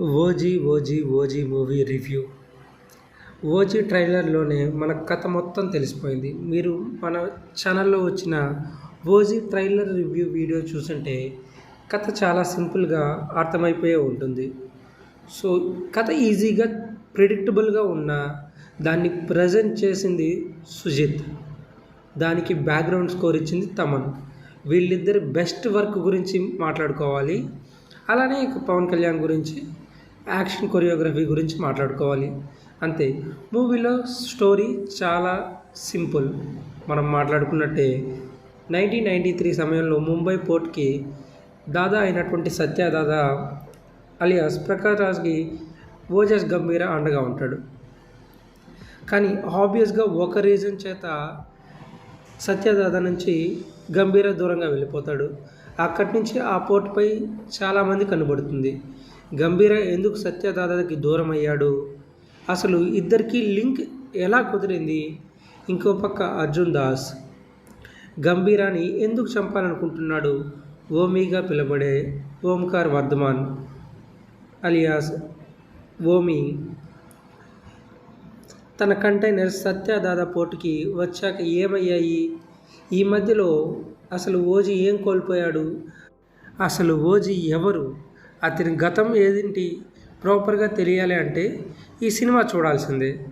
OG OG OG movie review. OG ట్రైలర్లోనే మన కథ మొత్తం తెలిసిపోయింది. మీరు మన ఛానల్లో వచ్చిన ఓజీ ట్రైలర్ రివ్యూ వీడియో చూసుంటే కథ చాలా సింపుల్గా అర్థమైపోయే ఉంటుంది. సో కథ ఈజీగా ప్రిడిక్టబుల్గా ఉన్న దాన్ని ప్రజెంట్ చేసింది సుజిత్. దానికి బ్యాక్గ్రౌండ్ స్కోర్ ఇచ్చింది తమన్. వీళ్ళిద్దరి బెస్ట్ వర్క్ గురించి మాట్లాడుకోవాలి. అలానే ఇక పవన్ కళ్యాణ్ గురించి యాక్షన్ కొరియోగ్రఫీ గురించి మాట్లాడుకోవాలి. అంతే. మూవీలో స్టోరీ చాలా సింపుల్. మనం మాట్లాడుకున్నట్టే నైన్టీన్ నైంటీ త్రీ సమయంలో ముంబై పోర్ట్కి దాదా అయినటువంటి సత్య దాదా అలియాస్ ప్రకాష్ రాజ్కి ఓజస్ గంభీర అండగా ఉంటాడు. కానీ ఆబ్వియస్గా ఒక రీజన్ చేత సత్యదాద నుంచి గంభీర దూరంగా వెళ్ళిపోతాడు. అక్కడి నుంచి ఆ పోర్టుపై చాలామంది కనబడుతుంది. గంభీర ఎందుకు సత్యదాదాకి దూరం అయ్యాడు అసలు ఇద్దరికీ లింక్ ఎలా కుదిరింది? ఇంకో పక్క అర్జున్ దాస్. గంభీరాని ఎందుకు చంపాలనుకుంటున్నాడు? ఓమీగా పిలబడే ఓంకార్ వర్ధమాన్ అలియాస్ ఓమి తన కంటైనర్ సత్యదాదా పోటుకి వచ్చాక ఏమయ్యాయి? ఈ మధ్యలో అసలు ఓజీ ఏం కోల్పోయాడు? అసలు ఓజీ ఎవరు? అతని గతం ఏదింటి? ప్రాపర్గా తెలియాలి అంటే ఈ సినిమా చూడాల్సిందే.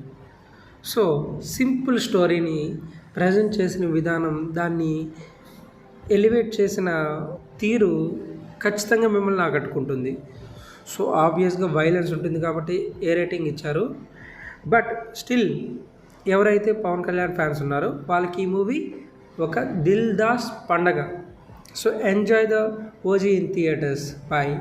సో సింపుల్ స్టోరీని ప్రజెంట్ చేసిన విధానం దాన్ని ఎలివేట్ చేసిన తీరు ఖచ్చితంగా మిమ్మల్ని ఆకట్టుకుంటుంది. సో ఆబ్వియస్గా వైలెన్స్ ఉంటుంది కాబట్టి ఏ రేటింగ్ ఇచ్చారు. బట్ స్టిల్ ఎవరైతే పవన్ కళ్యాణ్ ఫ్యాన్స్ ఉన్నారో వాళ్ళకి ఈ మూవీ ఒక దిల్ దాస్ పండగ. So enjoy the OG in theatres. Bye